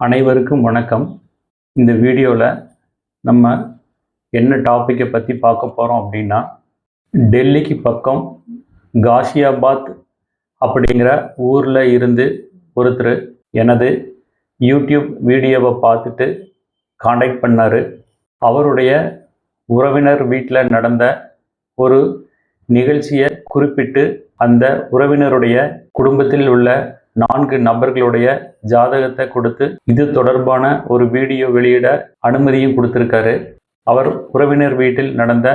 அனைவருக்கும் வணக்கம். இந்த வீடியோவில் நம்ம என்ன டாப்பிக்கை பற்றி பார்க்க போகிறோம் அப்படின்னா டெல்லிக்கு பக்கம் காஷியாபாத் அப்படிங்கிற ஊரில் இருந்து ஒருத்தர் எனது யூடியூப் வீடியோவை பார்த்துட்டு காண்டாக்ட் பண்ணார். அவருடைய உறவினர் வீட்டில் நடந்த ஒரு நிகழ்ச்சியை குறிப்பிட்டு அந்த உறவினருடைய குடும்பத்தில் உள்ள நான்கு நபர்களுடைய ஜாதகத்தை கொடுத்து இது தொடர்பான ஒரு வீடியோ வெளியிட அனுமதியும் கொடுத்திருக்காரு. அவர் உறவினர் வீட்டில் நடந்த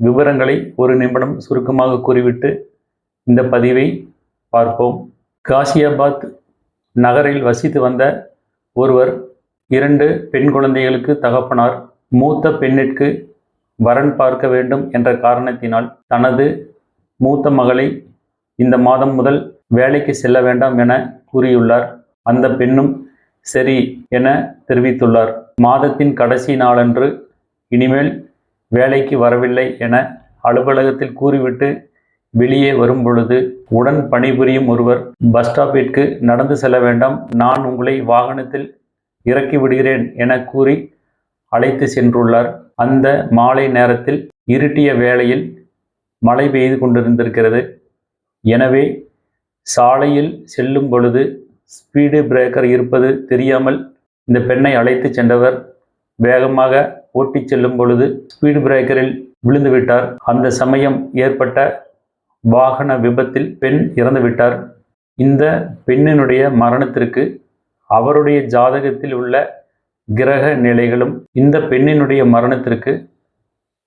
விவரங்களை ஒரு நிமிடம் சுருக்கமாக கூறிவிட்டு இந்த பதிவை பார்ப்போம். காசியாபாத் நகரில் வசித்து வந்த ஒருவர் இரண்டு பெண் குழந்தைகளுக்கு தகப்பனார் மூத்த பெண்ணிற்கு வரன் பார்க்க வேண்டும் என்ற காரணத்தினால் தனது மூத்த மகளை இந்த மாதம் முதல் வேலைக்கு செல்ல வேண்டாம் என கூறியுள்ளார். அந்த பெண்ணும் சரி என தெரிவித்துள்ளார். மாதத்தின் கடைசி நாளன்று இனிமேல் வேலைக்கு வரவில்லை என அலுவலகத்தில் கூறிவிட்டு வெளியே வரும் பொழுது உடன் பணிபுரியும் ஒருவர் பஸ் ஸ்டாப்பிற்கு நடந்து செல்ல வேண்டாம். நான் உங்களை வாகனத்தில் இறக்கி விடுகிறேன் என கூறி அழைத்து சென்றுள்ளார். அந்த மாலை நேரத்தில் இருட்டிய வேளையில் மழை பெய்து கொண்டிருந்திருக்கிறது. எனவே சாலையில் செல்லும் பொழுது ஸ்பீடு பிரேக்கர் இருப்பது தெரியாமல் இந்த பெண்ணை அழைத்து சென்றவர் வேகமாக ஓட்டிச் செல்லும் பொழுது ஸ்பீடு பிரேக்கரில் விழுந்துவிட்டார் அந்த சமயம் ஏற்பட்ட வாகன விபத்தில் பெண் இறந்துவிட்டார் இந்த பெண்ணினுடைய மரணத்திற்கு அவருடைய ஜாதகத்தில் உள்ள கிரக நிலைகளும் இந்த பெண்ணினுடைய மரணத்திற்கு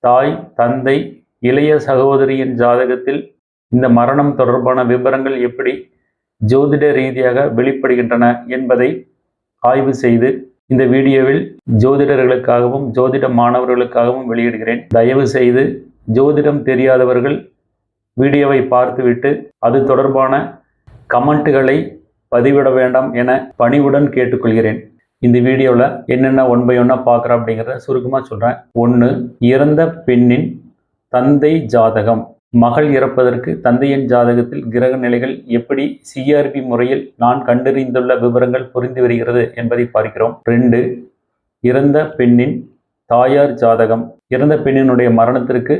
தாய் தந்தை இளைய சகோதரியின் ஜாதகத்தில் இந்த மரணம் தொடர்பான விவரங்கள் எப்படி ஜோதிட ரீதியாக வெளிப்படுகின்றன என்பதை ஆய்வு செய்து இந்த வீடியோவில் ஜோதிடர்களுக்காகவும் ஜோதிட மாணவர்களுக்காகவும் வெளியிடுகிறேன். தயவு செய்து ஜோதிடம் தெரியாதவர்கள் வீடியோவை பார்த்துவிட்டு அது தொடர்பான கமெண்ட்டுகளை பதிவிட வேண்டாம் என பணிவுடன் கேட்டுக்கொள்கிறேன். இந்த வீடியோவில் என்னென்ன ஒன் பை ஒன்னாக பார்க்குறோம் அப்படிங்கிறத சுருக்கமாக சொல்கிறேன் ஒன்று இறந்த பெண்ணின் தந்தை ஜாதகம். மகள் இறப்பதற்கு தந்தையின் ஜாதகத்தில் கிரக நிலைகள் எப்படி சிஆர்பி முறையில் நான் கண்டறிந்துள்ள விவரங்கள் புரிந்து வருகிறது என்பதை பார்க்கிறோம். ரெண்டு இறந்த பெண்ணின் தாயார் ஜாதகம். இறந்த பெண்ணினுடைய மரணத்திற்கு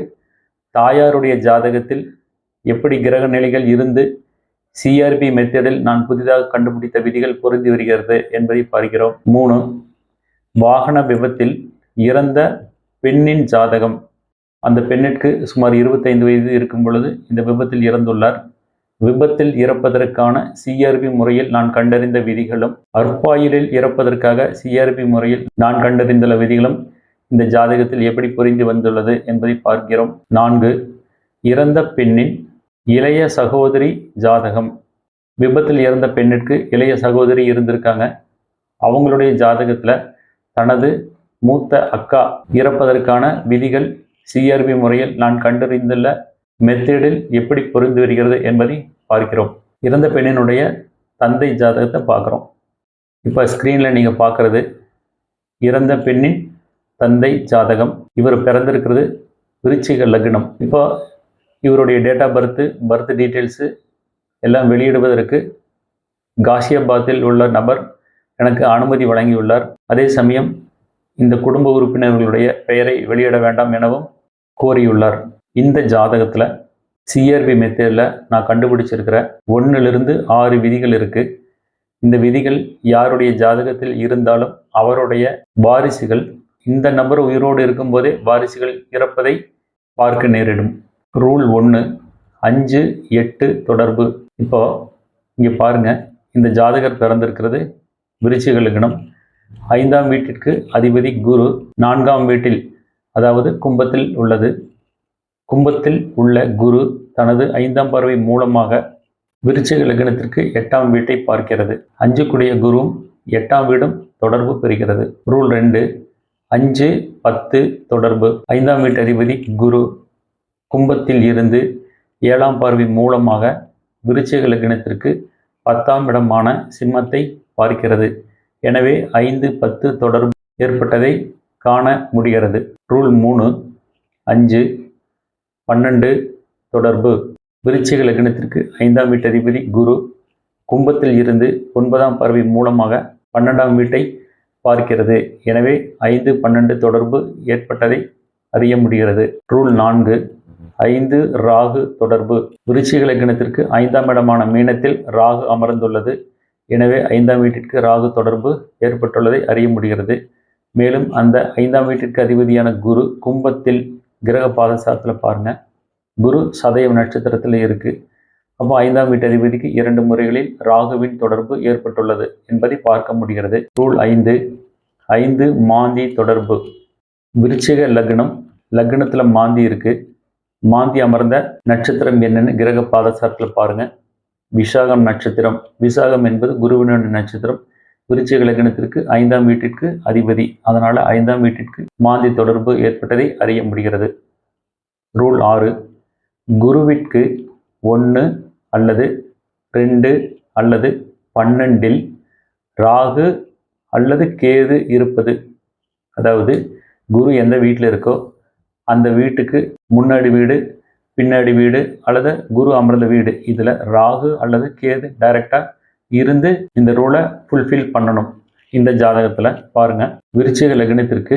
தாயாருடைய ஜாதகத்தில் எப்படி கிரக நிலைகள் இருந்து சிஆர்பி மெத்தடில் நான் புதிதாக கண்டுபிடித்த விதிகள் பொருந்தி வருகிறது என்பதை பார்க்கிறோம். மூணு வாகன விபத்தில் இறந்த பெண்ணின் ஜாதகம். அந்த பெண்ணிற்கு சுமார் இருபத்தைந்து வயது இருக்கும் பொழுது இந்த விபத்தில் இறந்துள்ளார். விபத்தில் இறப்பதற்கான சிஆர்பி முறையில் நான் கண்டறிந்த விதிகளும் அற்பாயிலில் இறப்பதற்காக சிஆர்பி முறையில் நான் கண்டறிந்துள்ள விதிகளும் இந்த ஜாதகத்தில் எப்படி புரிந்து வந்துள்ளது என்பதை பார்க்கிறோம். நான்கு இறந்த பெண்ணின் இளைய சகோதரி ஜாதகம். விபத்தில் இறந்த பெண்ணிற்கு இளைய சகோதரி இருந்திருக்காங்க. அவங்களுடைய ஜாதகத்தில் தனது மூத்த அக்கா இறப்பதற்கான விதிகள் சிஆர்பி முறையில் நான் கண்டறிந்துள்ள மெத்தேடில் எப்படி புரிந்து வருகிறது என்பதை பார்க்கிறோம். இறந்த பெண்ணினுடைய தந்தை ஜாதகத்தை பார்க்குறோம். இப்போ ஸ்க்ரீனில் நீங்கள் பார்க்குறது இறந்த பெண்ணின் தந்தை ஜாதகம். இவர் பிறந்திருக்கிறது விருச்சிக லக்னம். இப்போ இவருடைய date of birth birth details எல்லாம் வெளியிடுவதற்கு காசியாபாத்தில் உள்ள நபர் எனக்கு அனுமதி வழங்கியுள்ளார். அதே சமயம் இந்த குடும்ப உறுப்பினர்களுடைய பெயரை வெளியிட வேண்டாம் எனவும் கோரியுள்ளார். இந்த ஜாதகத்தில் சிஆர்பி மெத்தேடில் நான் கண்டுபிடிச்சிருக்கிற ஒன்றிலிருந்து ஆறு விதிகள் இருக்குது இந்த விதிகள் யாருடைய ஜாதகத்தில் இருந்தாலும் அவருடைய வாரிசுகள் இந்த நபர் உயிரோடு இருக்கும்போதே வாரிசுகள் இறப்பதை பார்க்க நேரிடும். ரூல் ஒன்று அஞ்சு எட்டு தொடர்பு. இப்போ இங்கே பாருங்கள் இந்த ஜாதகர் பிறந்திருக்கிறது விருச்சிக லக்னம். ஐந்தாம் வீட்டிற்கு அதிபதி குரு நான்காம் வீட்டில் அதாவது கும்பத்தில் உள்ளது. கும்பத்தில் உள்ள குரு தனது ஐந்தாம் பார்வை மூலமாக விருச்சிக லக்னத்திற்கு எட்டாம் வீட்டை பார்க்கிறது. அஞ்சுக்குடைய குருவும் எட்டாம் வீடும் தொடர்பு பெறுகிறது. ரூல் ரெண்டு அஞ்சு பத்து தொடர்பு. ஐந்தாம் வீட்டு அதிபதி குரு கும்பத்தில் இருந்து ஏழாம் பார்வை மூலமாக விருச்சிக லக்னத்திற்கு பத்தாம் இடமான சிம்மத்தை பார்க்கிறது. எனவே ஐந்து பத்து தொடர்பு ஏற்பட்டதை காண முடிகிறது. ரூல் மூணு அஞ்சு பன்னெண்டு தொடர்பு. விருச்சிக லக்னத்திற்கு ஐந்தாம் வீட்டதிபதி குரு. கும்பத்தில் இருந்து ஒன்பதாம் பறவை மூலமாக பன்னெண்டாம் வீட்டை பார்க்கிறது. எனவே ஐந்து பன்னெண்டு தொடர்பு ஏற்பட்டதை அறிய முடிகிறது. ரூல் நான்கு ஐந்து ராகு தொடர்பு. விருச்சிக லக்னத்திற்கு ஐந்தாம் இடமான மீனத்தில் ராகு அமர்ந்துள்ளது. எனவே ஐந்தாம் வீட்டிற்கு ராகு தொடர்பு ஏற்பட்டுள்ளதை அறிய முடிகிறது. மேலும் அந்த ஐந்தாம் வீட்டிற்கு அதிபதியான குரு கும்பத்தில் கிரக பாதசாரத்தில் பாருங்க. குரு சதயம் நட்சத்திரத்தில் இருக்கு. அப்போ ஐந்தாம் வீட்டு அதிபதிக்கு இரண்டு முறைகளில் ராகுவின் தொடர்பு ஏற்பட்டுள்ளது என்பதை பார்க்க முடிகிறது. ரூல் ஐந்து ஐந்து மாந்தி தொடர்பு. விருச்சிக லக்னம் லக்னத்தில் மாந்தி இருக்கு. மாந்தி அமர்ந்த நட்சத்திரம் என்னன்னு கிரக பாதசாரத்தில் பாருங்க. விசாகம் நட்சத்திரம். விசாகம் என்பது குருவினுடைய நட்சத்திரம். விருச்சிக லக்னத்திற்கு ஐந்தாம் வீட்டிற்கு அதிபதி. அதனால் ஐந்தாம் வீட்டிற்கு மாந்தி தொடர்பு ஏற்பட்டதை அறிய முடிகிறது. ரூல் ஆறு. குருவிற்கு ஒன்று அல்லது ரெண்டு அல்லது பன்னெண்டில் ராகு அல்லது கேது இருப்பது. அதாவது குரு எந்த வீட்டில் இருக்கோ அந்த வீட்டுக்கு முன்னாடி வீடு பின்னாடி வீடு அல்லது குரு அமர்ந்த வீடு. இதில் ராகு அல்லது கேது டைரெக்டாக இருந்து இந்த ரூலை ஃபுல்ஃபில் பண்ணணும். இந்த ஜாதகத்தில் பாருங்கள் விருச்சிக லக்னத்திற்கு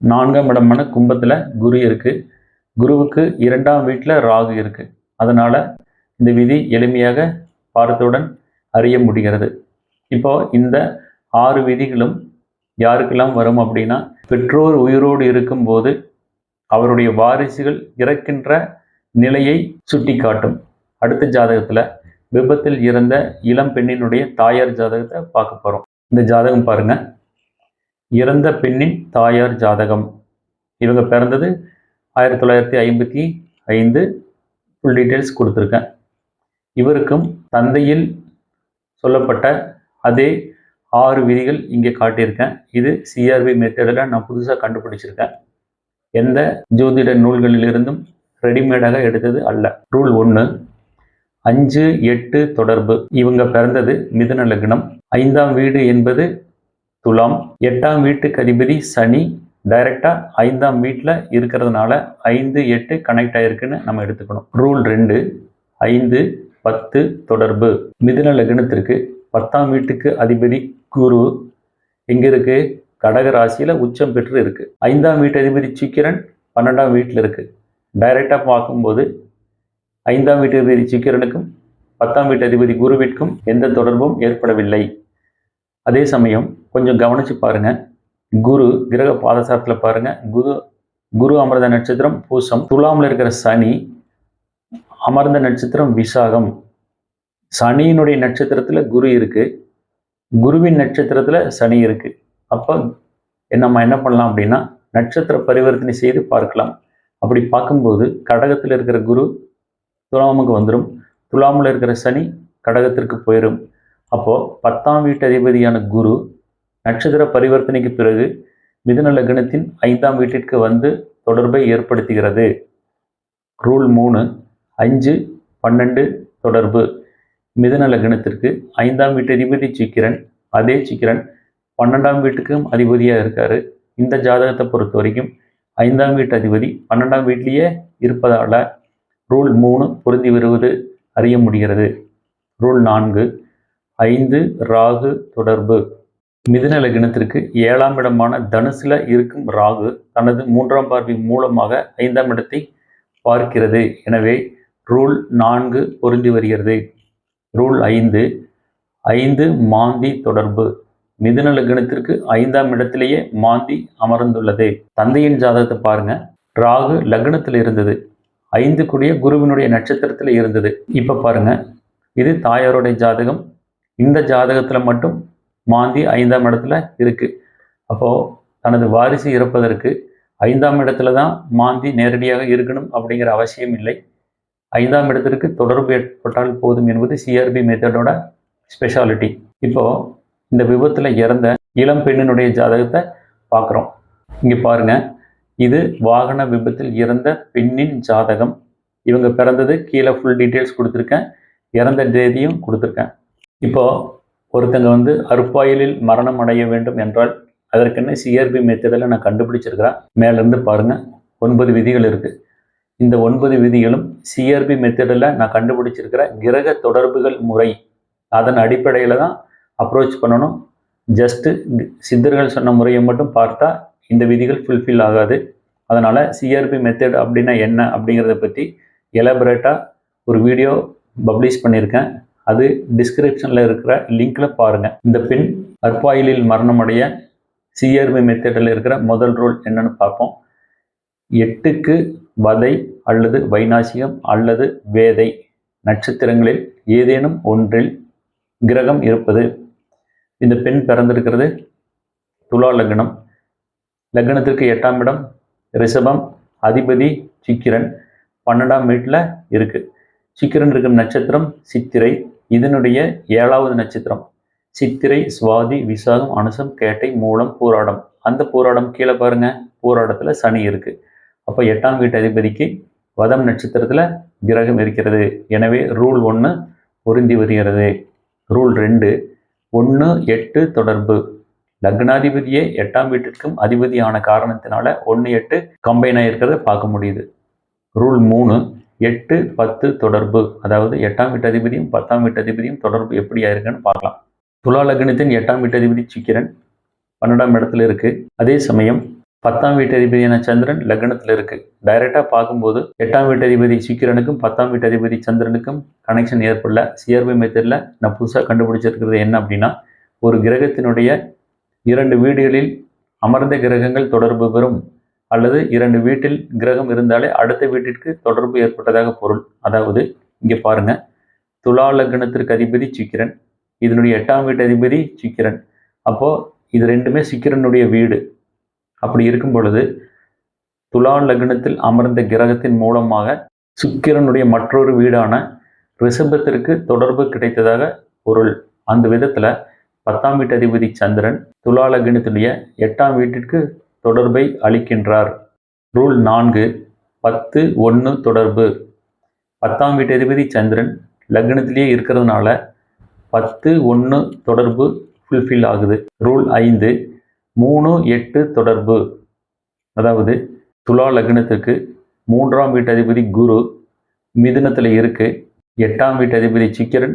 நான்காம் இடமான கும்பத்தில் குரு இருக்குது குருவுக்கு இரண்டாம் வீட்டில் ராகு இருக்குது அதனால் இந்த விதி எளிமையாக பார்த்தவுடன் அறிய முடிகிறது. இப்போ இந்த ஆறு விதிகளும் யாருக்கெல்லாம் வரும் அப்படின்னா பெற்றோர் உயிரோடு இருக்கும்போது அவருடைய வாரிசுகள் இறக்கின்ற நிலையை சுட்டிக்காட்டும். அடுத்த ஜாதகத்தில் விபத்தில் இறந்த இளம் பெண்ணினுடைய தாயார் ஜாதகத்தை பார்க்க போகிறோம் இந்த ஜாதகம் பாருங்க. இறந்த பெண்ணின் தாயார் ஜாதகம். இவங்க பிறந்தது ஆயிரத்தி தொள்ளாயிரத்தி ஐம்பத்தி ஐந்து. ஃபுல் டீட்டெயில்ஸ் கொடுத்துருக்கேன். இவருக்கும் தந்தையில் சொல்லப்பட்ட அதே ஆறு விதிகள் இங்கே காட்டியிருக்கேன். இது சிஆர்பி மெத்தடில் நான் புதுசாக கண்டுபிடிச்சிருக்கேன். எந்த ஜோதிட நூல்களிலிருந்தும் ரெடிமேடாக எடுத்தது அல்ல. ரூல் ஒன்று அஞ்சு எட்டு தொடர்பு. இவங்க பிறந்தது மிதுன லக்னம். ஐந்தாம் வீடு என்பது துலாம். எட்டாம் வீட்டுக்கு அதிபதி சனி. டைரக்டா ஐந்தாம் வீட்டில் இருக்கிறதுனால ஐந்து எட்டு கனெக்ட் ஆயிருக்குன்னு நம்ம எடுத்துக்கணும். ரூல் ரெண்டு ஐந்து பத்து தொடர்பு. மிதுன லக்னத்திற்கு பத்தாம் வீட்டுக்கு அதிபதி குரு. எங்க இருக்கு? கடக ராசியில உச்சம் பெற்று இருக்கு. ஐந்தாம் வீட்டு அதிபதி சுக்கிரன் பன்னெண்டாம் வீட்டில் இருக்கு. டைரக்டா பார்க்கும்போது ஐந்தாம் வீட்டு அதிபதி சுக்கிரனுக்கும் பத்தாம் வீட்டு அதிபதி குருவிற்கும் எந்த தொடர்பும் ஏற்படவில்லை. அதே சமயம் கொஞ்சம் கவனித்து பாருங்கள் குரு கிரக பாதசாரத்தில் பாருங்கள் குரு குரு அமிர்த நட்சத்திரம் பூசம். துலாமில் இருக்கிற சனி அமர்ந்த நட்சத்திரம் விசாகம். சனியினுடைய நட்சத்திரத்தில் குரு இருக்குது குருவின் நட்சத்திரத்தில் சனி இருக்குது அப்போ நம்ம என்ன பண்ணலாம் அப்படின்னா நட்சத்திர பரிவர்த்தனை செய்து பார்க்கலாம். அப்படி பார்க்கும்போது கடகத்தில் இருக்கிற குரு துலாமுக்கு வந்துடும் துலாமில் இருக்கிற சனி கடகத்திற்கு போயிடும் அப்போது பத்தாம் வீட்டு அதிபதியான குரு நட்சத்திர பரிவர்த்தனைக்கு பிறகு மிதுன லக்னத்தின் ஐந்தாம் வீட்டிற்கு வந்து தொடர்பை ஏற்படுத்துகிறது. ரூல் மூணு அஞ்சு பன்னெண்டு தொடர்பு. மிதுன லக்னத்திற்கு ஐந்தாம் வீட்டு அதிபதி சிக்கிரன் அதே சிக்கிரன் பன்னெண்டாம் வீட்டுக்கும் அதிபதியாக இருக்கார். இந்த ஜாதகத்தை பொறுத்த வரைக்கும் ஐந்தாம் வீட்டு அதிபதி பன்னெண்டாம் வீட்லேயே இருப்பதால் ரூல் மூணு பொருந்தி வருவது அறிய முடிகிறது. ரூல் நான்கு ஐந்து ராகு தொடர்பு. மிதுன லக்னத்திற்கு ஏழாம் இடமான தனுசுல இருக்கும் ராகு தனது மூன்றாம் பார்வை மூலமாக ஐந்தாம் இடத்தை பார்க்கிறது. எனவே ரூல் நான்கு பொருந்தி வருகிறது. ரூல் ஐந்து ஐந்து மாந்தி தொடர்பு. மிதுன லக்னத்திற்கு ஐந்தாம் இடத்திலேயே மாந்தி அமர்ந்துள்ளது. தந்தையின் ஜாதகத்தை பாருங்க. ராகு லக்னத்தில் இருந்தது ஐந்து கூடிய குருவினுடைய நட்சத்திரத்தில் இருந்தது. இப்போ பாருங்க இது தாயாருடைய ஜாதகம். இந்த ஜாதகத்தில் மட்டும் மாந்தி ஐந்தாம் இடத்துல இருக்கு. அப்போது தனது வாரிசு இறப்பதற்கு ஐந்தாம் இடத்துல தான் மாந்தி நேரடியாக இருக்கணும் அப்படிங்கிற அவசியம் இல்லை. ஐந்தாம் இடத்திற்கு தொடர்பு ஏற்பட்டால் போதும் என்பது சிஆர்பி மெத்தடோட ஸ்பெஷாலிட்டி இப்போ இந்த விபத்தில் இறந்த இளம் பெண்ணினுடைய ஜாதகத்தை பார்க்குறோம். இங்கே பாருங்கள் இது வாகன விபத்தில் இறந்த பெண்ணின் ஜாதகம். இவங்க பிறந்தது கீழே ஃபுல் டீட்டெயில்ஸ் கொடுத்துருக்கேன். இறந்த தேதியும் கொடுத்துருக்கேன். இப்போது ஒருத்தங்க வந்து அறுப்பாயிலில் மரணம் அடைய வேண்டும் என்றால் அதற்கென்ன சிஆர்பி மெத்தடில் நான் கண்டுபிடிச்சிருக்கிறேன் மேலேருந்து பாருங்கள் ஒன்பது விதிகள் இருக்குது இந்த ஒன்பது விதிகளும் சிஆர்பி மெத்தடில் நான் கண்டுபிடிச்சிருக்கிற கிரக தொடர்புகள் முறை. அதன் அடிப்படையில் தான் அப்ரோச் பண்ணணும். ஜஸ்ட்டு சித்தர்கள் சொன்ன முறையை மட்டும் பார்த்தா இந்த விதிகள் ஃபுல்ஃபில் ஆகாது. அதனால் சிஆர்பி மெத்தட் அப்படின்னா என்ன அப்படிங்கிறத பற்றி எலபரேட்டாக ஒரு வீடியோ பப்ளிஷ் பண்ணியிருக்கேன். அது டிஸ்கிரிப்ஷனில் இருக்கிற லிங்க்கில் பாருங்கள் இந்த பெண் அற்பாயிலில் மரணமடைய சிஆர்பி மெத்தடில் இருக்கிற முதல் ரூல் என்னன்னு பார்ப்போம். எட்டுக்கு வதை அல்லது வைநாசிகம் அல்லது வேதை. நட்சத்திரங்களில் ஏதேனும் ஒன்றில் கிரகம் இருப்பது. இந்த பெண் பிறந்திருக்கிறது துலா லக்னம். லக்னத்திற்கு எட்டாம் இடம் ரிஷபம் அதிபதி சிக்கிரன். பன்னெண்டாம் வீட்டில் இருக்குது சிக்கிரன் இருக்கும் நட்சத்திரம் சித்திரை. இதனுடைய ஏழாவது நட்சத்திரம் சித்திரை சுவாதி விசாகம் அனுசம் கேட்டை மூலம் பூராடம். அந்த பூராடம் கீழே பாருங்க. போராடத்தில் சனி இருக்குது அப்போ எட்டாம் வீட்டு அதிபதிக்கு வதம் நட்சத்திரத்தில் கிரகம் இருக்கிறது. எனவே ரூல் ஒன்று பொருந்தி வருகிறது. ரூல் ரெண்டு ஒன்று எட்டு தொடர்பு. லக்னாதிபதியே எட்டாம் வீட்டிற்கும் அதிபதியான காரணத்தினால ஒன்று எட்டு கம்பைன் ஆகிருக்கிறத பார்க்க முடியுது. ரூல் மூணு எட்டு பத்து தொடர்பு. அதாவது எட்டாம் வீட்டு அதிபதியும் பத்தாம் வீட்டு அதிபதியும் தொடர்பு எப்படி ஆயிருக்குன்னு பார்க்கலாம். துலா லக்னத்தின் எட்டாம் வீட்டு அதிபதி சிக்கிரன் பன்னெண்டாம் இடத்துல இருக்கு. அதே சமயம் பத்தாம் வீட்டு அதிபதியான சந்திரன் லக்னத்தில் இருக்கு. டைரெக்டாக பார்க்கும்போது எட்டாம் வீட்டு அதிபதி சிக்கிரனுக்கும் பத்தாம் வீட்டு அதிபதி சந்திரனுக்கும் கனெக்ஷன் ஏற்படல. சிஆர்பி மெத்தடில் நான் புதுசாக கண்டுபிடிச்சிருக்கிறது என்ன அப்படின்னா ஒரு கிரகத்தினுடைய இரண்டு வீடுகளில் அமர்ந்த கிரகங்கள் தொடர்பு பெறும் அல்லது இரண்டு வீட்டில் கிரகம் இருந்தாலே அடுத்த வீட்டிற்கு தொடர்பு ஏற்பட்டதாக பொருள். அதாவது இங்கே பாருங்க. துலா லக்னத்திற்கு அதிபதி சிக்கிரன். இதனுடைய எட்டாம் வீட்டு அதிபதி சிக்கிரன். அப்போது இது ரெண்டுமே சிக்கிரனுடைய வீடு. அப்படி இருக்கும் பொழுது துலா லக்னத்தில் அமர்ந்த கிரகத்தின் மூலமாக சுக்கிரனுடைய மற்றொரு வீடான ரிஷபத்திற்கு தொடர்பு கிடைத்ததாக பொருள். அந்த விதத்தில் பத்தாம் வீட்டு அதிபதி சந்திரன் துலா லக்னத்துடைய எட்டாம் வீட்டிற்கு தொடர்பை அளிக்கின்றார். ரூல் நான்கு பத்து ஒன்று தொடர்பு. பத்தாம் வீட்டு அதிபதி சந்திரன் லக்னத்திலேயே இருக்கிறதுனால பத்து ஒன்று தொடர்பு ஃபுல்ஃபில் ஆகுது. ரூல் ஐந்து மூணு எட்டு தொடர்பு. அதாவது துலா லக்னத்துக்கு மூன்றாம் வீட்டு அதிபதி குரு மிதுனத்தில் இருக்குது எட்டாம் வீட்டு அதிபதி சிக்கிரன்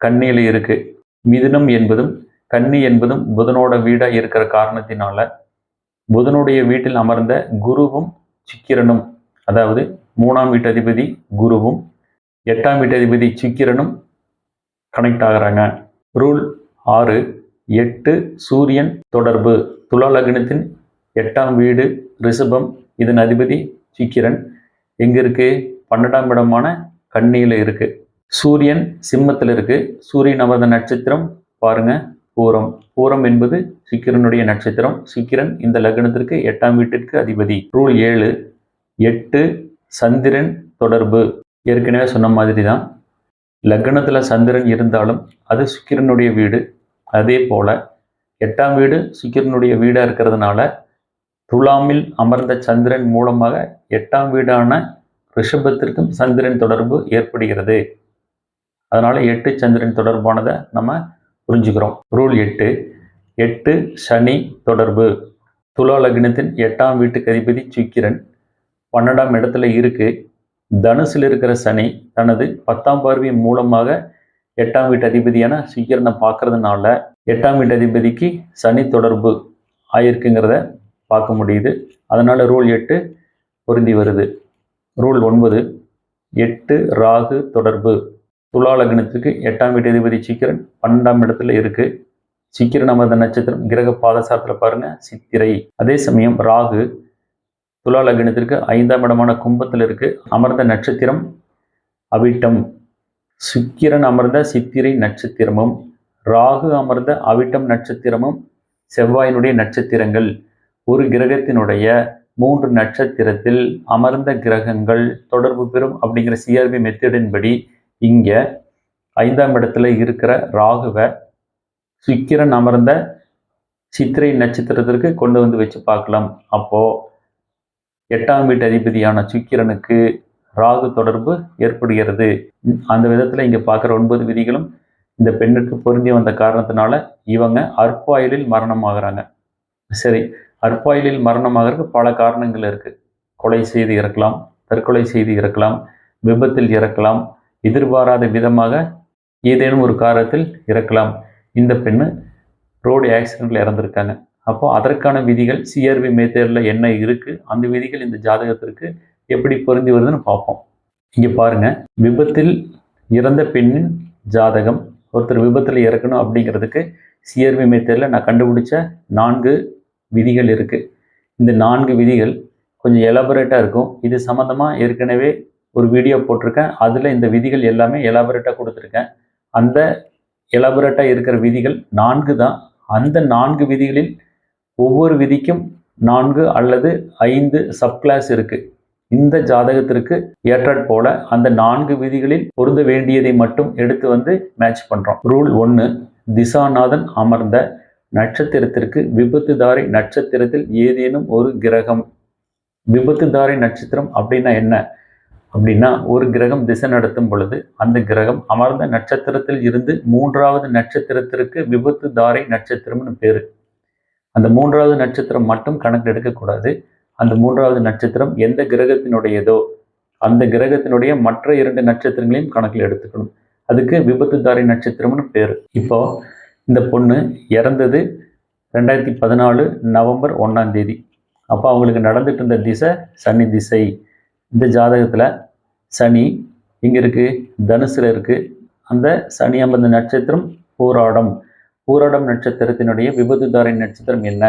கண்ணியில் இருக்குது மிதுனம் என்பதும் கன்னி என்பதும் புதனோட வீடாக இருக்கிற காரணத்தினால புதனுடைய வீட்டில் அமர்ந்த குருவும் சிக்கிரனும் அதாவது மூணாம் வீட்டு அதிபதி குருவும் எட்டாம் வீட்டு அதிபதி சிக்கிரனும் கனெக்ட் ஆகிறாங்க. ரூல் ஆறு எட்டு சூரியன் தொடர்பு. துலா லக்னத்தின் எட்டாம் வீடு ரிஷபம் இதன் அதிபதி சிக்கிரன். எங்கே இருக்கு? பன்னெண்டாம் இடமான கண்ணியில் இருக்குது சூரியன் சிம்மத்தில் இருக்கு. சூரியன் அமர்ந்த நட்சத்திரம் பாருங்க பூரம். பூரம் என்பது சிக்கிரனுடைய நட்சத்திரம். சிக்கிரன் இந்த லக்னத்திற்கு எட்டாம் வீட்டிற்கு அதிபதி. ரூல் ஏழு எட்டு சந்திரன் தொடர்பு. ஏற்கனவே சொன்ன மாதிரி தான் லக்னத்தில் சந்திரன் இருந்தாலும் அது சுக்கிரனுடைய வீடு. அதே போல எட்டாம் வீடு சுக்கிரனுடைய வீடாக இருக்கிறதுனால துலாமில் அமர்ந்த சந்திரன் மூலமாக எட்டாம் வீடான ரிஷபத்திற்கும் சந்திரன் தொடர்பு ஏற்படுகிறது. அதனால் எட்டு சந்திரன் தொடர்பானதை நம்ம புரிஞ்சுக்கிறோம். ரூல் எட்டு எட்டு சனி தொடர்பு. துலா லக்னத்தின் எட்டாம் வீட்டுக்கு அதிபதி சுக்கிரன். பன்னெண்டாம் இடத்துல இருக்கு. தனுசில் இருக்கிற சனி தனது பத்தாம் பார்வை மூலமாக எட்டாம் வீட்டு அதிபதியான சுக்கிரனை பார்க்கறதுனால எட்டாம் வீட்டு அதிபதிக்கு சனி தொடர்பு ஆயிருக்குங்கிறத பார்க்க முடியுது. அதனால் ரூல் எட்டு பொருந்தி வருது. ரூல் ஒன்பது எட்டு ராகு தொடர்பு. துலாலகினத்திற்கு எட்டாம் வீட்டு அதிபதி சிக்கிரன் பன்னெண்டாம் இடத்துல இருக்கு. சிக்கிரன் அமர்ந்த நட்சத்திரம் கிரக பாதசாரத்தில் பாருங்க சித்திரை. அதே சமயம் ராகு துலா லக்னத்திற்கு ஐந்தாம் இடமான கும்பத்தில் இருக்கு. அமர்ந்த நட்சத்திரம் அவிட்டம். சுக்கிரன் அமர்ந்த சித்திரை நட்சத்திரமும் ராகு அமர்ந்த அவிட்டம் நட்சத்திரமும் செவ்வாயினுடைய நட்சத்திரங்கள். ஒரு கிரகத்தினுடைய மூன்று நட்சத்திரத்தில் அமர்ந்த கிரகங்கள் தொடர்பு பெறும் அப்படிங்கிற சிஆர்பி மெத்தடின்படி இங்கே ஐந்தாம் இடத்துல இருக்கிற ராகுவை சுக்கிரன் அமர்ந்த சித்திரை நட்சத்திரத்திற்கு கொண்டு வந்து வச்சு பார்க்கலாம். அப்போ எட்டாம் வீட்டு அதிபதியான சுக்கிரனுக்கு ராகு தொடர்பு ஏற்படுகிறது. அந்த விதத்தில் இங்கே பார்க்குற ஒன்பது விதிகளும் இந்த பெண்ணுக்கு பொருந்தி வந்த காரணத்தினால இவங்க அற்பாயிலில் மரணமாகறாங்க. சரி அற்பாயிலில் மரணமாகறதுக்கு பல காரணங்கள் இருக்குது கொலை செய்து இறக்கலாம் தற்கொலை செய்து இறக்கலாம் விபத்தில் இறக்கலாம் எதிர்பாராத விதமாக ஏதேனும் ஒரு காரணத்தில் இறக்கலாம். இந்த பெண்ணு ரோடு ஆக்சிடெண்ட்டில் இறந்துருக்காங்க. அப்போ அதற்கான விதிகள் சிஆர்பி மெத்தேடில் என்ன இருக்குது அந்த விதிகள் இந்த ஜாதகத்திற்கு எப்படி பொருந்தி வருதுன்னு பார்ப்போம். இங்கே பாருங்க. விபத்தில் இறந்த பெண்ணின் ஜாதகம். ஒருத்தர் விபத்தில் இறக்கணும் அப்படிங்கிறதுக்கு சிஆர்பி மெத்தேடில் நான் கண்டுபிடிச்ச நான்கு விதிகள் இருக்குது இந்த நான்கு விதிகள் கொஞ்சம் எலபரேட்டாக இருக்கும். இது சம்மந்தமாக ஏற்கனவே ஒரு வீடியோ போட்டிருக்கேன். அதில் இந்த விதிகள் எல்லாமே எலாபரேட்டாக கொடுத்துருக்கேன். அந்த எலாபரேட்டாக இருக்கிற விதிகள் நான்கு தான். அந்த நான்கு விதிகளில் ஒவ்வொரு விதிக்கும் நான்கு அல்லது ஐந்து சப்கிளாஸ் இருக்குது இந்த ஜாதகத்திற்கு ஏற்றாற் போல அந்த நான்கு விதிகளில் பொருந்த வேண்டியதை மட்டும் எடுத்து வந்து மேட்ச் பண்ணுறோம் ரூல் ஒன்று திசாநாதன் அமர்ந்த நட்சத்திரத்திற்கு விபத்துதாரி நட்சத்திரத்தில் ஏதேனும் ஒரு கிரகம். விபத்துதாரி நட்சத்திரம் அப்படின்னா என்ன? அப்படின்னா ஒரு கிரகம் திசை நடத்தும் பொழுது அந்த கிரகம் அமர்ந்த நட்சத்திரத்தில் இருந்து மூன்றாவது நட்சத்திரத்திற்கு விபத்து தாரை நட்சத்திரம்னு பேர். அந்த மூன்றாவது நட்சத்திரம் மட்டும் கணக்கு எடுக்கக்கூடாது அந்த மூன்றாவது நட்சத்திரம் எந்த கிரகத்தினுடையதோ அந்த கிரகத்தினுடைய மற்ற இரண்டு நட்சத்திரங்களையும் கணக்கில் எடுத்துக்கணும். அதுக்கு விபத்து தாரை நட்சத்திரம்னு பேர். இப்போ இந்த பொண்ணு இறந்தது ரெண்டாயிரத்தி பதினாலு நவம்பர் ஒன்றாம் தேதி. அப்போ அவங்களுக்கு நடந்துட்டு இருந்த திசை சனி திசை. இந்த ஜாதகத்தில் சனி இங்கே இருக்குது தனுசில் இருக்குது அந்த சனி அமர்ந்த நட்சத்திரம் பூராடம். பூராடம் நட்சத்திரத்தினுடைய விபத்துதாரை நட்சத்திரம் என்ன?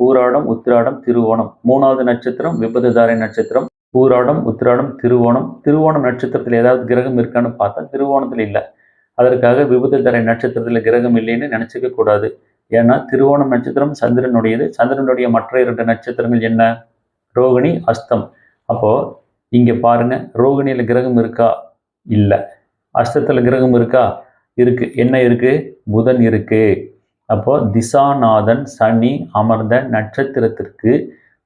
பூராடம் உத்திராடம் திருவோணம். மூணாவது நட்சத்திரம் விபத்துதாரை நட்சத்திரம். பூராடம் உத்திராடம் திருவோணம். திருவோணம் நட்சத்திரத்தில் ஏதாவது கிரகம் இருக்கான்னு பார்த்தா திருவோணத்தில் இல்லை. அதற்காக விபத்துதாரை நட்சத்திரத்தில் கிரகம் இல்லைன்னு நினச்சிக்க கூடாது. ஏன்னா திருவோணம் நட்சத்திரம் சந்திரனுடையது. சந்திரனுடைய மற்ற இரண்டு நட்சத்திரங்கள் என்ன? ரோகிணி அஸ்தம். அப்போது இங்கே பாருங்க ரோகிணியில் கிரகம் இருக்கா? இல்லை. அஷ்டத்தில் கிரகம் இருக்கா? இருக்கு. என்ன இருக்கு? புதன் இருக்கு. அப்போ திசாநாதன் சனி அமர்ந்த நட்சத்திரத்திற்கு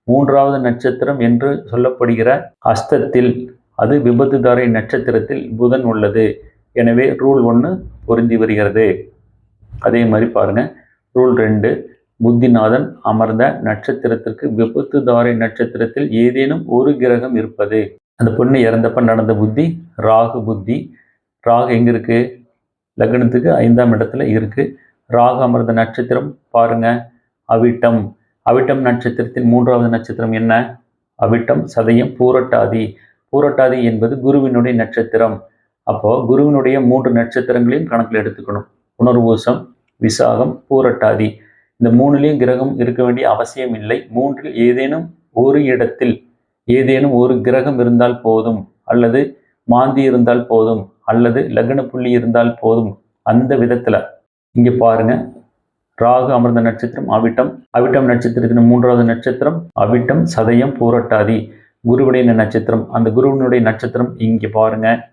மூன்றாவது நட்சத்திரம் என்று சொல்லப்படுகிற அஸ்தத்தில் அது விபத்துதாரை நட்சத்திரத்தில் புதன் உள்ளது. எனவே ரூல் ஒன்று பொருந்தி வருகிறது. அதே மாதிரி பாருங்க. ரூல் ரெண்டு புத்திநாதன் அமர்ந்த நட்சத்திரத்திற்கு விபத்து தாரை நட்சத்திரத்தில் ஏதேனும் ஒரு கிரகம் இருப்பது. அந்த பொண்ணு இறந்தப்ப நடந்த புத்தி ராகு புத்தி. ராகு எங்க இருக்கு? லக்னத்துக்கு ஐந்தாம் இடத்துல இருக்கு. ராகு அமர்ந்த நட்சத்திரம் பாருங்க. அவிட்டம். அவிட்டம் நட்சத்திரத்தின் மூன்றாவது நட்சத்திரம் என்ன? அவிட்டம் சதயம் பூரட்டாதி. பூரட்டாதி என்பது குருவினுடைய நட்சத்திரம். அப்போ குருவினுடைய மூன்று நட்சத்திரங்களையும் கணக்கில் எடுத்துக்கணும். புனர்வூசம் விசாகம் பூரட்டாதி. இந்த மூணுலேயும் கிரகம் இருக்க வேண்டிய அவசியம் இல்லை. மூன்றில் ஏதேனும் ஒரு இடத்தில் ஏதேனும் ஒரு கிரகம் இருந்தால் போதும். அல்லது மாந்தி இருந்தால் போதும். அல்லது லக்ன புள்ளி இருந்தால் போதும். அந்த விதத்தில் இங்கே பாருங்க. ராகு அமர்ந்த நட்சத்திரம் அவிட்டம். அவிட்டம் நட்சத்திரத்தின் மூன்றாவது நட்சத்திரம் அவிட்டம் சதயம் பூரட்டாதி. குருவுடைய நட்சத்திரம் அந்த குருவினுடைய நட்சத்திரம் இங்கே பாருங்க.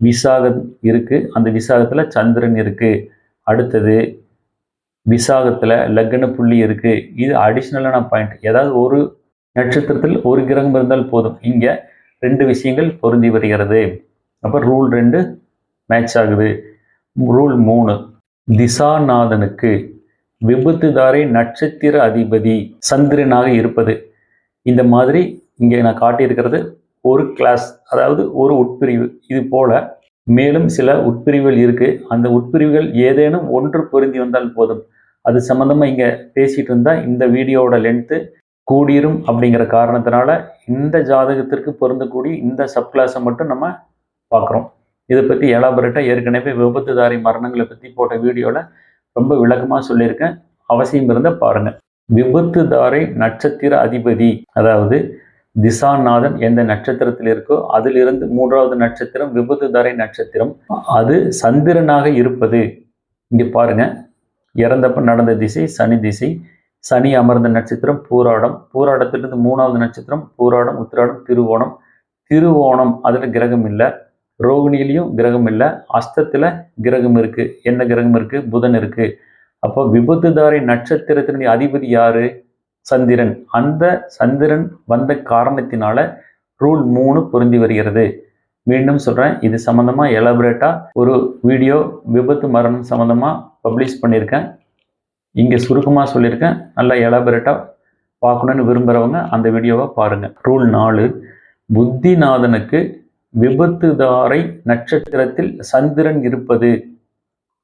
விசாகம் இருக்கு. அந்த விசாகத்தில் சந்திரன் இருக்கு. அடுத்தது விசாகத்தில் லக்ன புள்ளி இருக்குது இது அடிஷ்னலான பாயிண்ட் ஏதாவது ஒரு நட்சத்திரத்தில் ஒரு கிரகம் இருந்தால் போதும். இங்கே ரெண்டு விஷயங்கள் பொருந்தி வருகிறது. அப்போ ரூல் ரெண்டு மேட்ச் ஆகுது. ரூல் மூணு திசாநாதனுக்கு விபத்துதாரை நட்சத்திர அதிபதி சந்திரனாக இருப்பது. இந்த மாதிரி இங்கே நான் காட்டியிருக்கிறது ஒரு கிளாஸ் அதாவது ஒரு உட்பிரிவு. இது போல மேலும் சில உட்பிரிவுகள் இருக்கு. அந்த உட்பிரிவுகள் ஏதேனும் ஒன்று பொருந்தி வந்தால் போதும். அது சம்மந்தமாக இங்கே பேசிகிட்டு இருந்தால் இந்த வீடியோவோட லென்த்து கூடிரும் அப்படிங்கிற காரணத்தினால இந்த ஜாதகத்திற்கு பொருந்தக்கூடிய இந்த சப்கிளாஸை மட்டும் நம்ம பார்க்குறோம். இதை பற்றி எலாபரேட்டாக ஏற்கனவே விபத்துதாரி மரணங்களை பற்றி போட்ட வீடியோவில் ரொம்ப விளக்கமாக சொல்லியிருக்கேன். அவசியம் இருந்தால் பாருங்கள் விபத்துதாரை நட்சத்திர அதிபதி அதாவது திசாநாதன் எந்த நட்சத்திரத்தில் இருக்கோ அதிலிருந்து மூன்றாவது நட்சத்திரம் விபத்துதாரை நட்சத்திரம். அது சந்திரனாக இருப்பது. இங்கே பாருங்க. இறந்தப்ப நடந்த திசை சனி திசை. சனி அமர்ந்த நட்சத்திரம் பூராடம். பூராடத்திலிருந்து மூணாவது நட்சத்திரம் பூராடம் உத்திராடம் திருவோணம். திருவோணம் அதில் கிரகம் இல்லை. ரோகிணியிலையும் கிரகம் இல்லை. அஸ்தத்தில் கிரகம் இருக்குது என்ன கிரகம் இருக்குது புதன் இருக்குது அப்போ விபத்துதாரி நட்சத்திரத்தினுடைய அதிபதி யாரு? சந்திரன். அந்த சந்திரன் வந்த காரணத்தினால ரூல் மூணு பொருந்தி வருகிறது. மீண்டும் சொல்கிறேன் இது சம்மந்தமாக எலபரேட்டாக ஒரு வீடியோ விபத்து மரணம் சம்மந்தமாக பப்ளிஷ் பண்ணியிருக்கேன். இங்கே சுருக்கமாக சொல்லியிருக்கேன் நல்லா எலபரேட்டாக பார்க்கணுன்னு விரும்புகிறவங்க அந்த வீடியோவை பாருங்கள் ரூல் நாலு புத்திநாதனுக்கு விபத்துதாரை நட்சத்திரத்தில் சந்திரன் இருப்பது.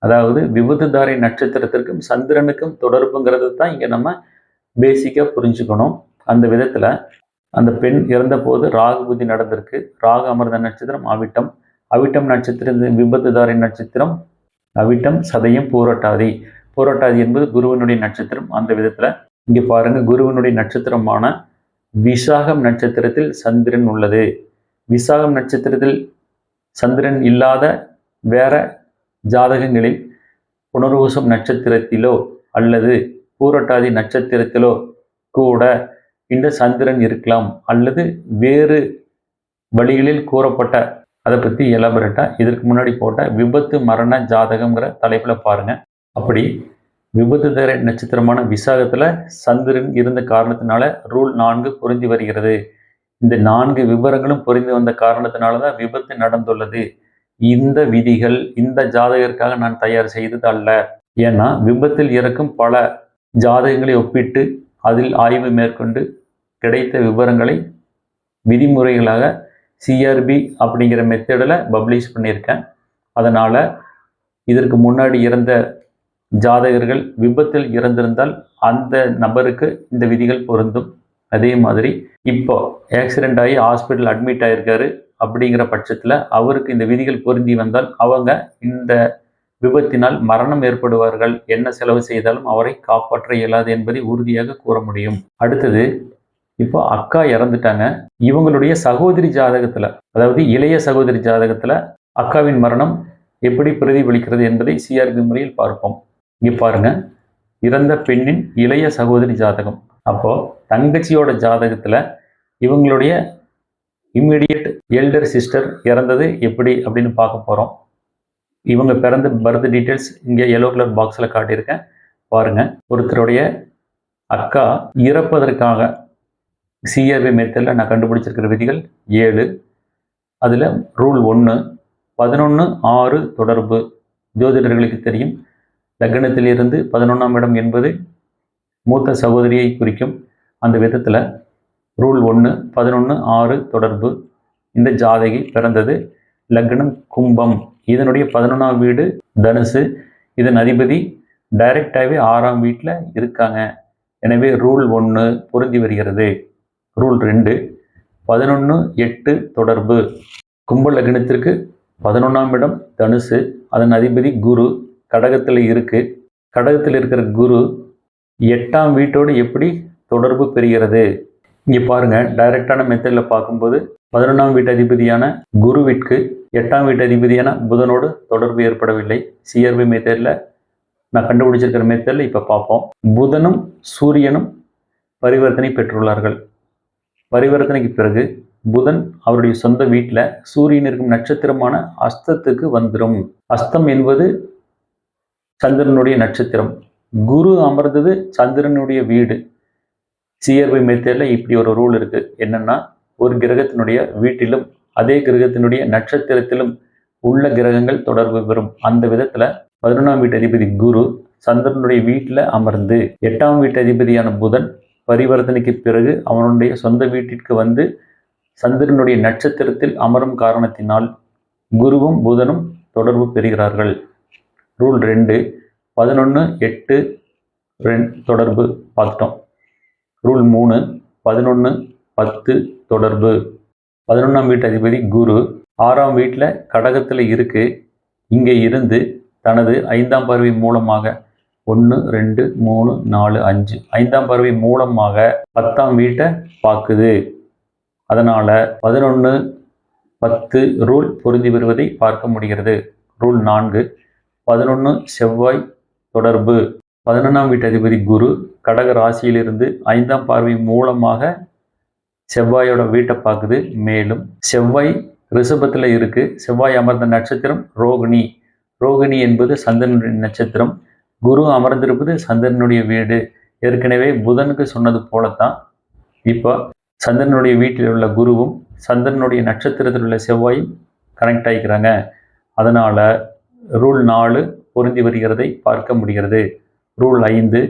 அதாவது விபத்துதாரை நட்சத்திரத்திற்கும் சந்திரனுக்கும் தொடர்புங்கிறது தான் இங்கே நம்ம பேசிக்காக புரிஞ்சுக்கணும். அந்த விதத்தில் அந்த பெண் இறந்தபோது ராகு புத்தி நடந்திருக்கு. ராகு அமிர்த நட்சத்திரம் அவிட்டம். அவிட்டம் நட்சத்திரம் விபத்துதாரி நட்சத்திரம் அவிட்டம் சதயம் பூரட்டாதி. பூரட்டாதி என்பது குருவினுடைய நட்சத்திரம். அந்த விதத்தில் இங்கே பாருங்கள் குருவினுடைய நட்சத்திரமான விசாகம் நட்சத்திரத்தில் சந்திரன் உள்ளது. விசாகம் நட்சத்திரத்தில் சந்திரன் இல்லாத வேற ஜாதகங்களில் புனர்வசம் நட்சத்திரத்திலோ அல்லது பூரட்டாதி நட்சத்திரத்திலோ கூட இந்த சந்திரன் இருக்கலாம் அல்லது வேறு வழிகளில் கூறப்பட்ட அதை பற்றி எலாபரேட்டாக இதற்கு முன்னாடி போட்ட விபத்து மரண ஜாதகங்கிற தலைப்பில் பாருங்க. அப்படி விபத்து தர நட்சத்திரமான விசாகத்தில் சந்திரன் இருந்த காரணத்தினால ரூல் நான்கு பொருந்தி வருகிறது. இந்த நான்கு விவரங்களும் புரிந்து வந்த காரணத்தினால தான் விபத்து நடந்துள்ளது. இந்த விதிகள் இந்த ஜாதகருக்காக நான் தயார் செய்தது அல்ல. ஏன்னா விபத்தில் இறக்கும் பல ஜாதகங்களை ஒப்பிட்டு அதில் ஆய்வு மேற்கொண்டு கிடைத்த விவரங்களை விதிமுறைகளாக சிஆர்பி அப்படிங்கிற மெத்தடில் பப்ளிஷ் பண்ணியிருக்கேன். அதனால் இதற்கு முன்னாடி இறந்த ஜாதகர்கள் விபத்தில் இறந்திருந்தால் அந்த நபருக்கு இந்த விதிகள் பொருந்தும். அதே மாதிரி இப்போ ஆக்சிடென்ட் ஆகி ஹாஸ்பிட்டல் அட்மிட் ஆகியிருக்காரு அப்படிங்கிற பட்சத்தில் அவருக்கு இந்த விதிகள் பொருந்தி வந்தால் அவங்க இந்த விபத்தினால் மரணம் ஏற்படுவார்கள். என்ன செலவு செய்தாலும் அவரை காப்பாற்ற இயலாது என்பதை உறுதியாக கூற முடியும். அடுத்தது இப்போ அக்கா இறந்துட்டாங்க. இவங்களுடைய சகோதரி ஜாதகத்துல அதாவது இளைய சகோதரி ஜாதகத்துல அக்காவின் மரணம் எப்படி பிரதிபலிக்கிறது என்பதை சிஆர்பி முறையில் பார்ப்போம். இங்கே பாருங்க. இறந்த பெண்ணின் இளைய சகோதரி ஜாதகம். அப்போ தங்கச்சியோட ஜாதகத்துல இவங்களுடைய இம்மிடியட் எல்டர் சிஸ்டர் இறந்தது எப்படி அப்படின்னு பார்க்க போறோம். இவங்க பிறந்த பர்த் டீட்டெயில்ஸ் இங்கே எல்லோ கலர் பாக்ஸில் காட்டியிருக்கேன். பாருங்கள் ஒருத்தருடைய அக்கா இறப்பதற்காக சிஆர்பி மெத்தடில் நான் கண்டுபிடிச்சிருக்கிற விதிகள் ஏழு. அதில் ரூல் ஒன்று பதினொன்று ஆறு தொடர்பு ஜோதிடர்களுக்கு தெரியும். லக்னத்திலிருந்து பதினொன்றாம் இடம் என்பது மூத்த சகோதரியை குறிக்கும். அந்த விதத்தில் ரூல் ஒன்று பதினொன்று ஆறு தொடர்பு இந்த ஜாதகி பிறந்தது. லக்னம் கும்பம். இதனுடைய பதினொன்றாம் வீடு தனுசு. இதன் அதிபதி டைரக்டாகவே ஆறாம் வீட்டில் இருக்காங்க. எனவே ரூல் ஒன்று பொருந்தி வருகிறது. ரூல் ரெண்டு பதினொன்று எட்டு தொடர்பு. கும்ப லக்னத்திற்கு பதினொன்றாம் இடம் தனுசு. அதன் அதிபதி குரு கடகத்தில் இருக்குது கடகத்தில் இருக்கிற குரு எட்டாம் வீட்டோடு எப்படி தொடர்பு பெறுகிறது? இங்கே பாருங்கள் டைரெக்டான மெத்தடில் பார்க்கும்போது பதினொன்றாம் வீட்டு அதிபதியான குருவிற்கு எட்டாம் வீட்டு அதிபதியான புதனோடு தொடர்பு ஏற்படவில்லை. சிஆர்பி மேத்தேரில் நான் கண்டுபிடிச்சிருக்கிற மேத்தேரில் இப்போ பார்ப்போம். புதனும் சூரியனும் பரிவர்த்தனை பெற்றுள்ளார்கள். பரிவர்த்தனைக்கு பிறகு புதன் அவருடைய சொந்த வீட்டில் சூரியன் இருக்கும் நட்சத்திரமான அஸ்தத்துக்கு வந்துடும் அஸ்தம் என்பது சந்திரனுடைய நட்சத்திரம். குரு அமர்ந்தது சந்திரனுடைய வீடு. சிஆர்பி மேத்தேரில் இப்படி ஒரு ரூல் இருக்குது என்னன்னா ஒரு கிரகத்தினுடைய வீட்டிலும் அதே கிரகத்தினுடைய நட்சத்திரத்திலும் உள்ள கிரகங்கள் தொடர்பு பெறும். அந்த விதத்துல பதினொன்றாம் வீட்டு அதிபதி குரு சந்திரனுடைய வீட்டில் அமர்ந்து எட்டாம் வீட்டு அதிபதியான புதன் பரிவர்த்தனைக்கு பிறகு அவனுடைய சொந்த வீட்டிற்கு வந்து சந்திரனுடைய நட்சத்திரத்தில் அமரும் காரணத்தினால் குருவும் புதனும் தொடர்பு பெறுகிறார்கள். ரூல் ரெண்டு பதினொன்று எட்டு ரெண் தொடர்பு பார்த்துட்டோம். ரூல் மூணு பதினொன்று பத்து தொடர்பு. பதினொன்றாம் வீட்டு அதிபதி குரு. ஆறாம் வீட்டில் கடகத்தில் இருக்கு. இங்கே இருந்து தனது ஐந்தாம் பறவை மூலமாக ஒன்று ரெண்டு மூணு நாலு அஞ்சு. ஐந்தாம் பறவை மூலமாக பத்தாம் வீட்டை பார்க்குது. அதனால் பதினொன்று பத்து ரூல் பொருந்தி வருவதை பார்க்க முடிகிறது. ரூல் நான்கு பதினொன்று செவ்வாய் தொடர்பு. பதினொன்றாம் வீட்டு அதிபதி குரு கடக ராசியிலிருந்து ஐந்தாம் பார்வை மூலமாக செவ்வாயோட வீட்டை பார்க்குது. மேலும் செவ்வாய் ரிஷபத்தில் இருக்கு. செவ்வாய் அமர்ந்த நட்சத்திரம் ரோகிணி. ரோகிணி என்பது சந்திரனுடைய நட்சத்திரம். குரு அமர்ந்திருப்பது சந்திரனுடைய வீடு. ஏற்கனவே புதனுக்கு சொன்னது போலத்தான். இப்போ சந்திரனுடைய வீட்டில் உள்ள குருவும் சந்திரனுடைய நட்சத்திரத்தில் உள்ள செவ்வாயும் கனெக்ட் ஆகிக்கிறாங்க அதனால் ரூல் நாலு பொருந்தி வருகிறதை பார்க்க முடிகிறது. ரூல் ஐந்து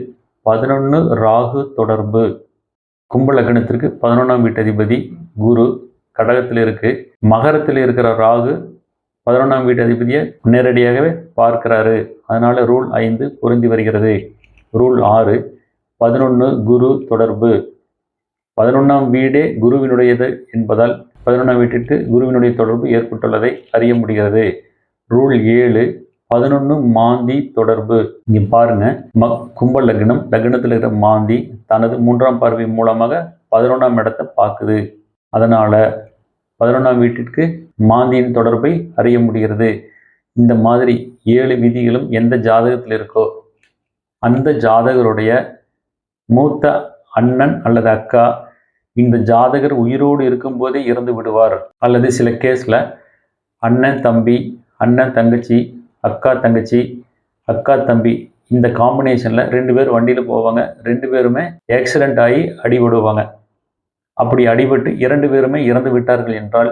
பதினொன்று ராகு தொடர்பு. கும்ப லக்னத்திற்கு பதினொன்றாம் வீட்டு அதிபதி குரு கடகத்தில் இருக்குது மகரத்தில் இருக்கிற ராகு பதினொன்றாம் வீட்டு அதிபதியை நேரடியாகவே பார்க்கிறாரு. அதனால் ரூல் ஐந்து பொருந்தி வருகிறது. ரூல் ஆறு பதினொன்று குரு தொடர்பு. பதினொன்றாம் வீடே குருவினுடையது என்பதால் பதினொன்றாம் வீட்டிற்கு குருவினுடைய தொடர்பு ஏற்பட்டுள்ளதை அறிய முடிகிறது. ரூல் ஏழு பதினொன்று மாந்தி தொடர்பு. இங்கே பாருங்க. ம கும்ப லக்னம் லக்னத்தில் இருக்கிற மாந்தி தனது மூன்றாம் பார்வை மூலமாக பதினொன்றாம் இடத்தை பார்க்குது. அதனால் பதினொன்றாம் வீட்டிற்கு மாந்தியின் தொடர்பை அறிய முடிகிறது. இந்த மாதிரி ஏழு விதிகளும் எந்த ஜாதகத்தில் இருக்கோ அந்த ஜாதகருடைய மூத்த அண்ணன் அல்லது அக்கா இந்த ஜாதகர் உயிரோடு இருக்கும்போதே இறந்து விடுவார். அல்லது சில கேஸில் அண்ணன் தம்பி அண்ணன் தங்கச்சி அக்கா தங்கச்சி அக்கா தம்பி இந்த காம்பினேஷனில் ரெண்டு பேர் வண்டியில் போவாங்க. ரெண்டு பேருமே ஆக்சிடெண்ட் ஆகி அடிபடுவாங்க. அப்படி அடிபட்டு இரண்டு பேருமே இறந்து விட்டார்கள் என்றால்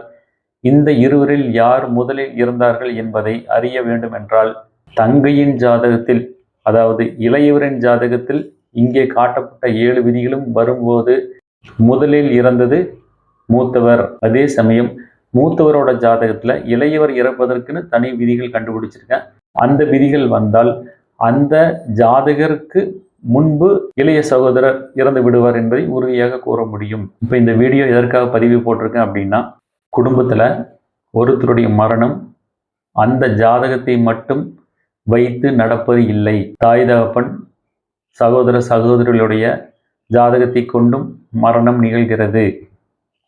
இந்த இருவரில் யார் முதலில் இறந்தார்கள் என்பதை அறிய வேண்டும் என்றால் தங்கையின் ஜாதகத்தில் அதாவது இளையவரின் ஜாதகத்தில் இங்கே காட்டப்பட்ட ஏழு விதிகளும் வரும்போது முதலில் இறந்தது மூத்தவர். அதே சமயம் மூத்தவரோட ஜாதகத்தில் இளையவர் இறப்பதற்குன்னு தனி விதிகள் கண்டுபிடிச்சிருக்கேன். அந்த விதிகள் வந்தால் அந்த ஜாதகருக்கு முன்பு இளைய சகோதரர் இறந்து விடுவார் என்பதை உறுதியாக கூற முடியும். இப்போ இந்த வீடியோ எதற்காக பதிவு போட்டிருக்கேன் அப்படின்னா குடும்பத்தில் ஒருத்தருடைய மரணம் அந்த ஜாதகத்தை மட்டும் வைத்து நடப்பது இல்லை. தாய் தகப்பன் சகோதர சகோதரிகளுடைய ஜாதகத்தை கொண்டும் மரணம் நிகழ்கிறது.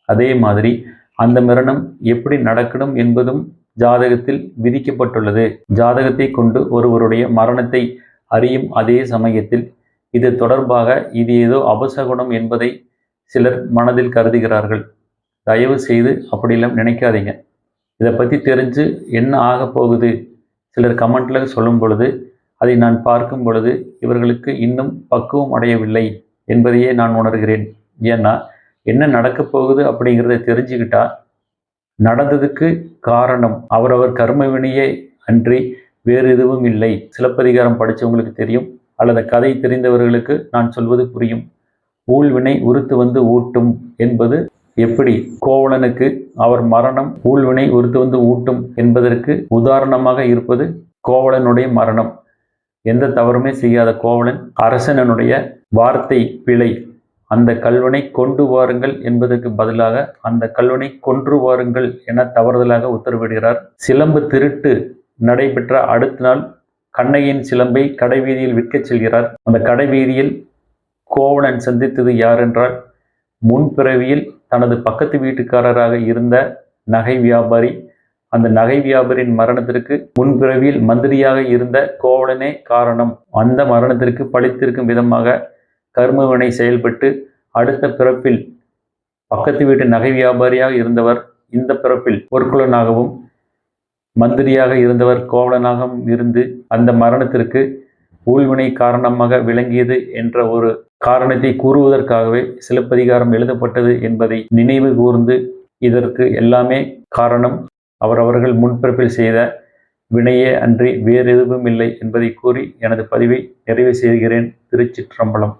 அதே மாதிரி அந்த மரணம் எப்படி நடக்கணும் என்பதும் ஜாதகத்தில் விதிக்கப்பட்டுள்ளது. ஜாதகத்தை கொண்டு ஒருவருடைய மரணத்தை அறியும் அதே சமயத்தில் இது தொடர்பாக இது ஏதோ அபசகுணம் என்பதை சிலர் மனதில் கருதுகிறார்கள். தயவு செய்து அப்படியெல்லாம் நினைக்காதீங்க. இதை பற்றி தெரிஞ்சு என்ன ஆக போகுது? சிலர் கமெண்ட்ல சொல்லும் பொழுது அதை நான் பார்க்கும் பொழுது இவர்களுக்கு இன்னும் பக்குவம் அடையவில்லை என்பதையே நான் உணர்கிறேன். ஏன்னா என்ன நடக்கப் போகுது அப்படிங்கிறத தெரிஞ்சுக்கிட்டா நடந்ததுக்கு காரணம். அவரவர் கர்ம வினையே அன்றி வேறு எதுவும் இல்லை. சிலப்பதிகாரம் படித்தவங்களுக்கு தெரியும். அல்லது கதை தெரிந்தவர்களுக்கு நான் சொல்வது புரியும். ஊழ்வினை உறுத்து வந்து ஊட்டும் என்பது எப்படி? கோவலனுக்கு அவர் மரணம் ஊழ்வினை உறுத்து வந்து ஊட்டும் என்பதற்கு உதாரணமாக இருப்பது கோவலனுடைய மரணம். எந்த தவறுமே செய்யாத கோவலன் அரசனனுடைய வார்த்தை பிழை. அந்த கல்வனை கொண்டு வாருங்கள் என்பதற்கு பதிலாக அந்த கல்வனை கொன்று வாருங்கள் என தவறுதலாக உத்தரவிடுகிறார். சிலம்பு திருட்டு நடைபெற்ற அடுத்த நாள் கண்ணையின் சிலம்பை கடைவீதியில் விற்கச் செல்கிறார். அந்த கடைவீதியில் கோவலன் சந்தித்தது யார் என்றால் முன்பிறவியில் தனது பக்கத்து வீட்டுக்காரராக இருந்த நகை வியாபாரி. அந்த நகை வியாபாரியின் மரணத்திற்கு முன்பிறவியில் மந்திரியாக இருந்த கோவலனே காரணம். அந்த மரணத்திற்கு பழித்திருக்கும் விதமாக கர்மவினை செயல்பட்டு அடுத்த பிறப்பில் பக்கத்து வீட்டு நகை வியாபாரியாக இருந்தவர் இந்த பிறப்பில் பொற்குலனாகவும் மந்திரியாக இருந்தவர் கோவலனாகவும் இருந்து அந்த மரணத்திற்கு ஊழ்வினை காரணமாக விளங்கியது என்ற ஒரு காரணத்தை கூறுவதற்காகவே சிலப்பதிகாரம் எழுதப்பட்டது என்பதை நினைவு கூர்ந்து இதற்கு எல்லாமே காரணம். அவரவர்கள் முன்பிறப்பில் செய்த வினையே அன்றி வேறு எதுவும் இல்லை என்பதை கூறி எனது பதிவை நிறைவு செய்கிறேன். திருச்சிற்றம்பலம்.